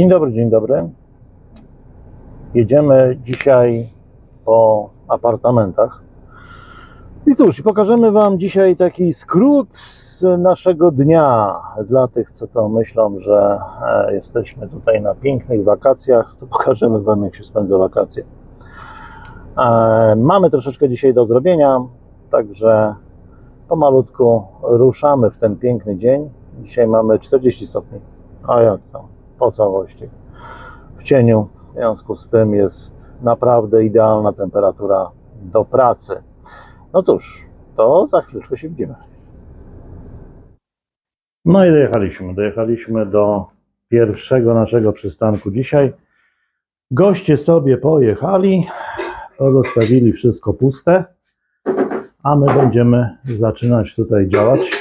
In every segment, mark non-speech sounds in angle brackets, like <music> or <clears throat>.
Dzień dobry, dzień dobry. Jedziemy dzisiaj po apartamentach. I cóż, i pokażemy Wam dzisiaj taki skrót z naszego dnia. Dla tych, co to myślą, że e, jesteśmy tutaj na pięknych wakacjach, to pokażemy Wam, jak się spędza wakacje. E, mamy troszeczkę dzisiaj do zrobienia, także pomalutku ruszamy w ten piękny dzień. Dzisiaj mamy 40 stopni. A jak tam? Po całości. W cieniu. W związku z tym jest naprawdę idealna temperatura do pracy. No cóż, to za chwileczkę się widzimy. No i dojechaliśmy. Dojechaliśmy do pierwszego naszego przystanku dzisiaj. Goście sobie pojechali, pozostawili wszystko puste, a my będziemy zaczynać tutaj działać.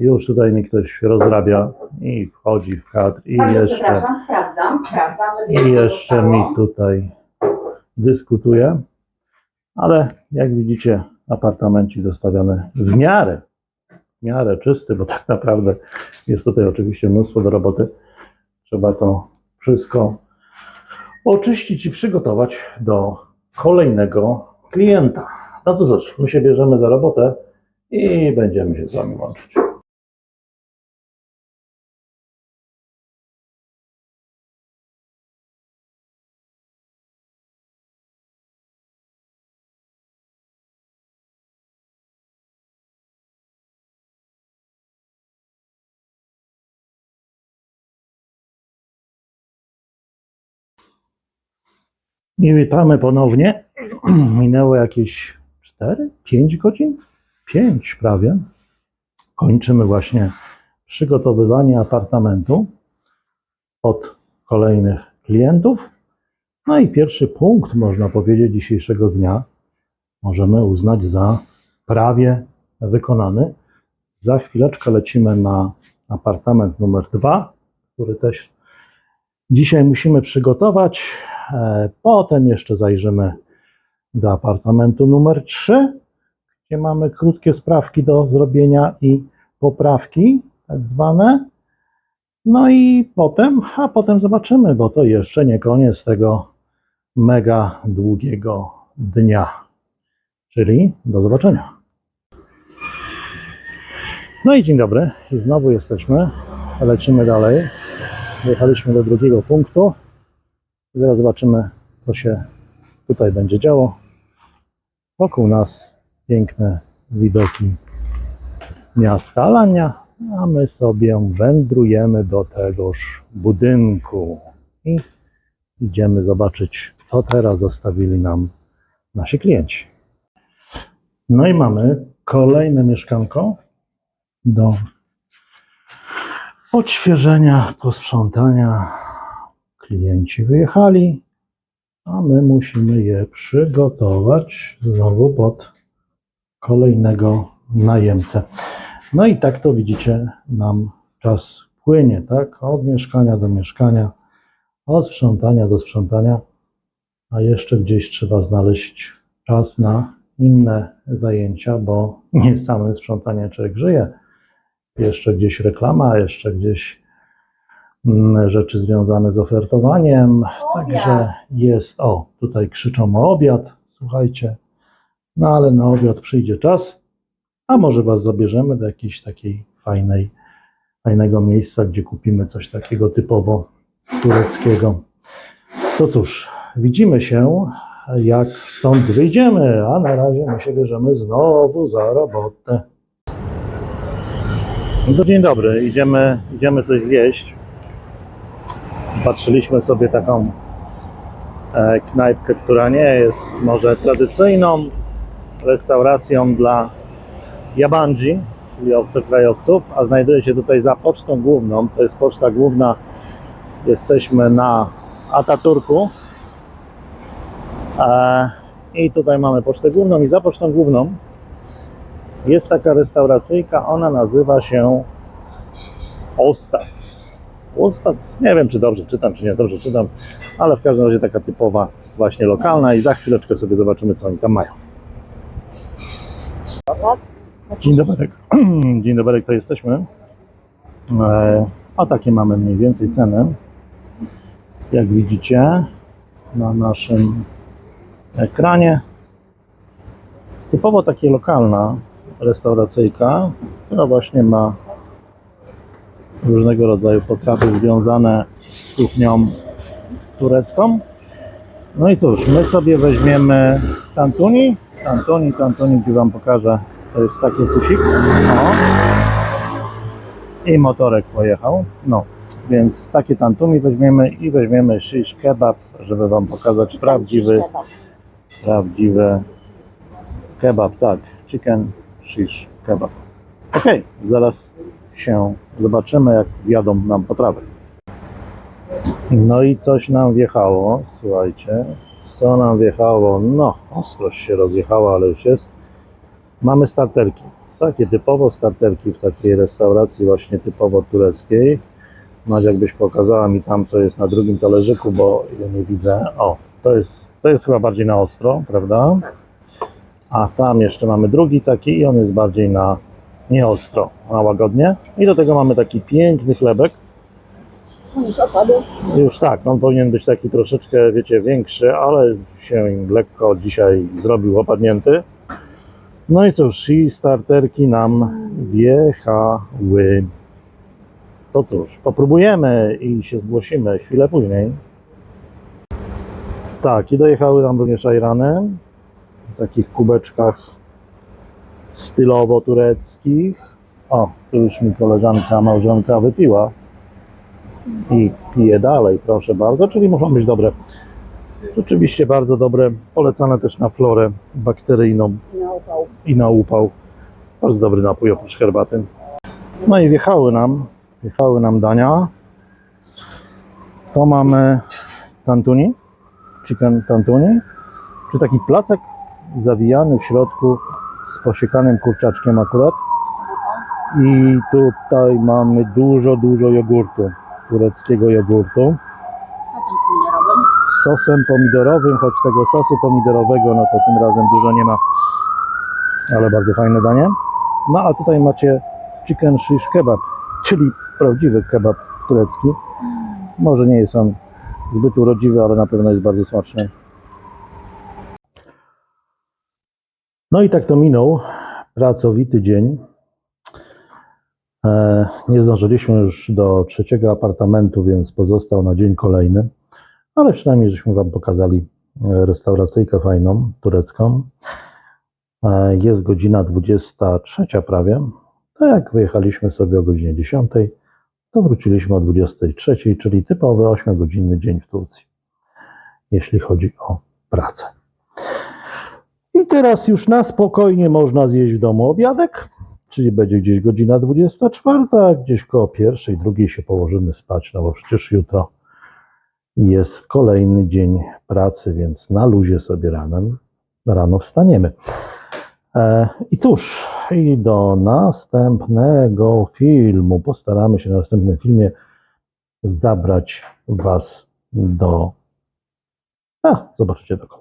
Już tutaj mi ktoś rozrabia i wchodzi w kadr i Bardzo jeszcze, przepraszam, sprawdzam, sprawdzam. żeby i nie jeszcze mi tutaj dyskutuje. Ale jak widzicie, apartamencik zostawiony w miarę, w miarę czysty, bo tak naprawdę jest tutaj oczywiście mnóstwo do roboty. Trzeba to wszystko oczyścić i przygotować do kolejnego klienta. No to cóż, my się bierzemy za robotę i będziemy się z Wami łączyć. I witamy ponownie. <clears throat> Minęło jakieś 4, 5 godzin? 5 prawie. Kończymy właśnie przygotowywanie apartamentu pod kolejnych klientów. No i pierwszy punkt, można powiedzieć, dzisiejszego dnia możemy uznać za prawie wykonany. Za chwileczkę lecimy na apartament numer 2, który też dzisiaj musimy przygotować. E, Potem jeszcze zajrzymy do apartamentu numer 3, gdzie mamy krótkie sprawki do zrobienia i poprawki, tak zwane. No i potem, a potem zobaczymy, bo to jeszcze nie koniec tego mega długiego dnia. Czyli do zobaczenia. No i dzień dobry. Znowu jesteśmy. Lecimy dalej. Dojechaliśmy do drugiego punktu. Zaraz zobaczymy, co się tutaj będzie działo. Wokół nas piękne widoki miasta Alania, a my sobie wędrujemy do tegoż budynku i idziemy zobaczyć, co teraz zostawili nam nasi klienci. No i mamy kolejne mieszkanko do odświeżenia, posprzątania. Klienci wyjechali, a my musimy je przygotować znowu pod kolejnego najemcę. No i tak to widzicie, nam czas płynie, tak? Od mieszkania do mieszkania, od sprzątania do sprzątania, a jeszcze gdzieś trzeba znaleźć czas na inne zajęcia, bo nie samym sprzątaniem człowiek żyje. Jeszcze gdzieś reklama, jeszcze gdzieś rzeczy związane z ofertowaniem. Także jest, o, tutaj krzyczą o obiad, słuchajcie. No ale na obiad przyjdzie czas, a może Was zabierzemy do jakiejś takiej fajnej, fajnego miejsca, gdzie kupimy coś takiego typowo tureckiego. To cóż, widzimy się, jak stąd wyjdziemy, a na razie my się bierzemy znowu za robotę. No to dzień dobry, idziemy, idziemy coś zjeść. Patrzyliśmy sobie taką e, knajpkę, która nie jest może tradycyjną restauracją dla Jabandzi, czyli obcokrajowców, a znajduje się tutaj za pocztą główną. To jest poczta główna. Jesteśmy na Ataturku. E, I tutaj mamy pocztę główną i za pocztą główną jest taka restauracyjka, ona nazywa się Ostat. Nie wiem czy dobrze czytam, czy nie dobrze czytam, ale w każdym razie taka typowa właśnie lokalna i za chwileczkę sobie zobaczymy co oni tam mają. Dzień dobry. <clears throat> Dzień dobry, to jesteśmy. E, A takie mamy mniej więcej ceny. Jak widzicie na naszym ekranie, typowo takie lokalna restauracyjka, która właśnie ma różnego rodzaju potrawy związane z kuchnią turecką. No i cóż, my sobie weźmiemy tantuni. Tantuni, tantuni, gdzie Wam pokażę. To jest takie cusik. O. I motorek pojechał. No, więc takie tantuni weźmiemy i weźmiemy shish kebab, żeby Wam pokazać prawdziwy, prawdziwy kebab, tak. Chicken shish kebab. Okej, zaraz się zobaczymy, jak jadą nam potrawy. No i coś nam wjechało, słuchajcie. Co nam wjechało? No, ostrość się rozjechała, ale już jest. Mamy starterki. Takie typowo starterki w takiej restauracji właśnie typowo tureckiej. No jakbyś pokazała mi tam, co jest na drugim talerzyku, bo ja nie widzę. O, to jest, to jest chyba bardziej na ostro, prawda? A tam jeszcze mamy drugi taki i on jest bardziej na nieostro, na łagodnie. I do tego mamy taki piękny chlebek. Już opadł. Już tak, on powinien być taki troszeczkę, wiecie, większy, ale się lekko dzisiaj zrobił opadnięty. No i cóż, i starterki nam wjechały. To cóż, popróbujemy i się zgłosimy chwilę później. Tak, i dojechały nam również ajrany w takich kubeczkach stylowo-tureckich. O, tu już mi koleżanka, małżonka wypiła i pije dalej, proszę bardzo, czyli muszą być dobre. Rzeczywiście bardzo dobre, polecane też na florę bakteryjną i na upał. Bardzo dobry napój oprócz herbaty. No i wjechały nam, wjechały nam dania. To mamy tantuni, chicken tantuni, czy taki placek zawijany w środku z posiekanym kurczaczkiem akurat. I tutaj mamy dużo, dużo jogurtu, tureckiego jogurtu Sosem pomidorowym. sosem pomidorowym, choć tego sosu pomidorowego, no to tym razem dużo nie ma, ale bardzo fajne danie. No a tutaj macie chicken shish kebab, czyli prawdziwy kebab turecki. Może nie jest on zbyt urodziwy, ale na pewno jest bardzo smaczny. No i tak to minął pracowity dzień. E, Nie zdążyliśmy już do trzeciego apartamentu, więc pozostał na dzień kolejny ale przynajmniej żeśmy Wam pokazali e, restauracyjkę fajną, turecką. E, Jest godzina 23 prawie. Tak jak wyjechaliśmy sobie o godzinie 10, to wróciliśmy o 23, czyli typowy 8-godzinny dzień w Turcji, jeśli chodzi o pracę. I teraz już na spokojnie można zjeść w domu obiadek, czyli będzie gdzieś godzina 24, a gdzieś koło pierwszej, drugiej się położymy spać, no bo przecież jutro jest kolejny dzień pracy, więc na luzie sobie ranem, rano wstaniemy. E, I cóż, i do następnego filmu. Postaramy się na następnym filmie zabrać Was do. A, zobaczycie dokąd.